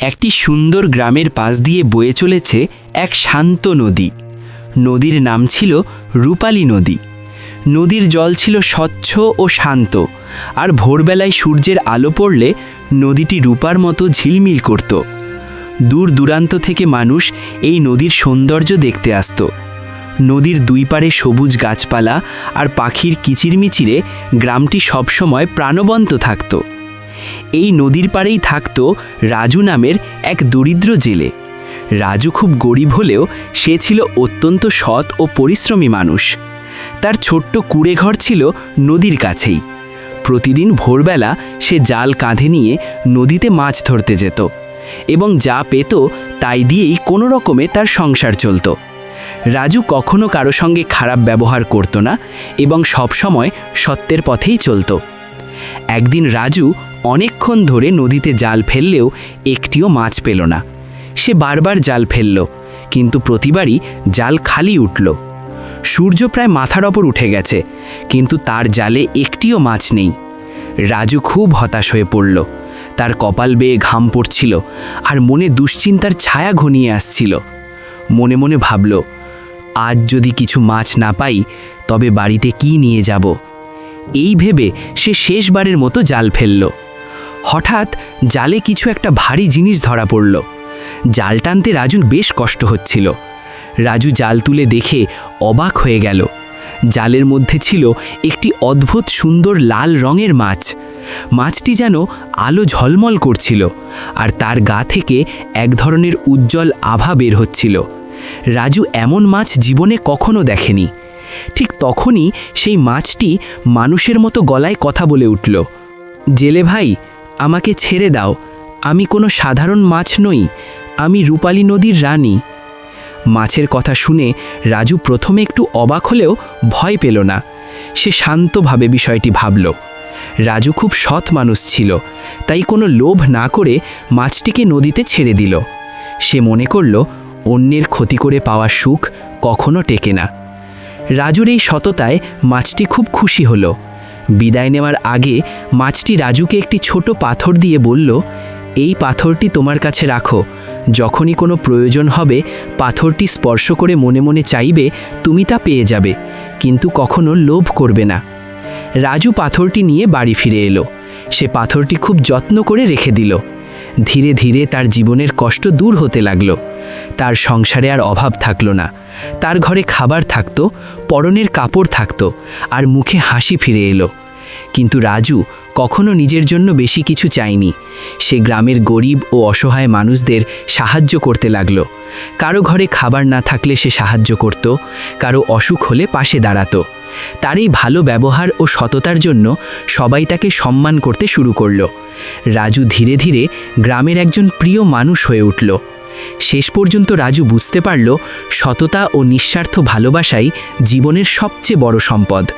একটি সুন্দর গ্রামের পাশ দিয়ে বয়ে চলেছে এক শান্ত নদী। নদীর নাম ছিল রূপালী নদী। নদীর জল ছিল স্বচ্ছ ও শান্ত, আর ভোরবেলায় সূর্যের আলো পড়লে নদীটি রূপার মতো ঝিলমিল করত। দূর দূরান্ত থেকে মানুষ এই নদীর সৌন্দর্য দেখতে আসতো। নদীর দুই পারে সবুজ গাছপালা আর পাখির কিচিরমিচিরে গ্রামটি সবসময় প্রাণবন্ত থাকতো। এই নদীর পাড়েই থাকত রাজু নামের এক দরিদ্র জেলে। রাজু খুব গরিব হলেও সে ছিল অত্যন্ত সৎ ও পরিশ্রমী মানুষ। তার ছোট্ট কুড়ে ঘর ছিল নদীর কাছেই। প্রতিদিন ভোরবেলা সে জাল কাঁধে নিয়ে নদীতে মাছ ধরতে যেত এবং যা পেত তাই দিয়েই কোনো রকমে তার সংসার চলতো। রাজু কখনো কারও সঙ্গে খারাপ ব্যবহার করত না এবং সবসময় সত্যের পথেই চলতো। একদিন রাজু অনেকক্ষণ ধরে নদীতে জাল ফেললেও একটিও মাছ পেল না। সে বারবার জাল ফেলল, কিন্তু প্রতিবারই জাল খালি উঠল। সূর্য প্রায় মাথার ওপর উঠে গেছে, কিন্তু তার জালে একটিও মাছ নেই। রাজু খুব হতাশ হয়ে পড়ল। তার কপাল বেয়ে ঘাম পড়ছিল আর মনে দুশ্চিন্তার ছায়া ঘনিয়ে আসছিল। মনে মনে ভাবল, আজ যদি কিছু মাছ না পাই, তবে বাড়িতে কি নিয়ে যাব? এই ভেবে সে শেষবারের মতো জাল ফেলল। হঠাৎ জালে কিছু একটা ভারী জিনিস ধরা পড়ল। জাল টানতে রাজুর বেশ কষ্ট হচ্ছিল। রাজু জাল তুলে দেখে অবাক হয়ে গেল। জালের মধ্যে ছিল একটি অদ্ভুত সুন্দর লাল রঙের মাছ। মাছটি যেন আলো ঝলমল করছিল আর তার গা থেকে এক ধরনের উজ্জ্বল আভা বের হচ্ছিল। রাজু এমন মাছ জীবনে কখনো দেখেনি। ঠিক তখনই সেই মাছটি মানুষের মতো গলায় কথা বলে উঠল, জেলে ভাই, আমাকে ছেড়ে দাও। আমি কোনো সাধারণ মাছ নই, আমি রূপালী নদীর রানী। মাছের কথা শুনে রাজু প্রথমে একটু অবাক হলেও ভয় পেল না। সে শান্তভাবে বিষয়টি ভাবল। রাজু খুব সৎ মানুষ ছিল, তাই কোনো লোভ না করে মাছটিকে নদীতে ছেড়ে দিল। সে মনে করল, অন্যের ক্ষতি করে পাওয়া সুখ কখনো টেকে না। রাজুর এই সততায় মাছটি খুব খুশি হলো। বিদায় নেওয়ার আগে মাছটি রাজুকে একটি ছোট পাথর দিয়ে বলল, এই পাথরটি তোমার কাছে রাখো। যখনই কোনো প্রয়োজন হবে, পাথরটি স্পর্শ করে মনে মনে চাইবে, তুমি তা পেয়ে যাবে, কিন্তু কখনো লোভ করবে না। রাজু পাথরটি নিয়ে বাড়ি ফিরে এলো। সে পাথরটি খুব যত্ন করে রেখে দিল। ধীরে ধীরে তার জীবনের কষ্ট দূর হতে লাগল। তার সংসারে আর অভাব থাকল না। তার ঘরে খাবার থাকতো, পরনের কাপড় থাকতো, আর মুখে হাসি ফিরে এলো। কিন্তু রাজু কখনো নিজের জন্য বেশি কিছু চায়নি। সে গ্রামের গরিব ও অসহায় মানুষদের সাহায্য করতে লাগল। কারও ঘরে খাবার না থাকলে সে সাহায্য করত, কারও অসুখ হলে পাশে দাঁড়াতো। তার এই ভালো ব্যবহার ও সততার জন্য সবাই তাকে সম্মান করতে শুরু করল। রাজু ধীরে ধীরে গ্রামের একজন প্রিয় মানুষ হয়ে উঠল। শেষ পর্যন্ত রাজু বুঝতে পারল, সততা ও নিঃস্বার্থ ভালোবাসাই জীবনের সবচেয়ে বড় সম্পদ।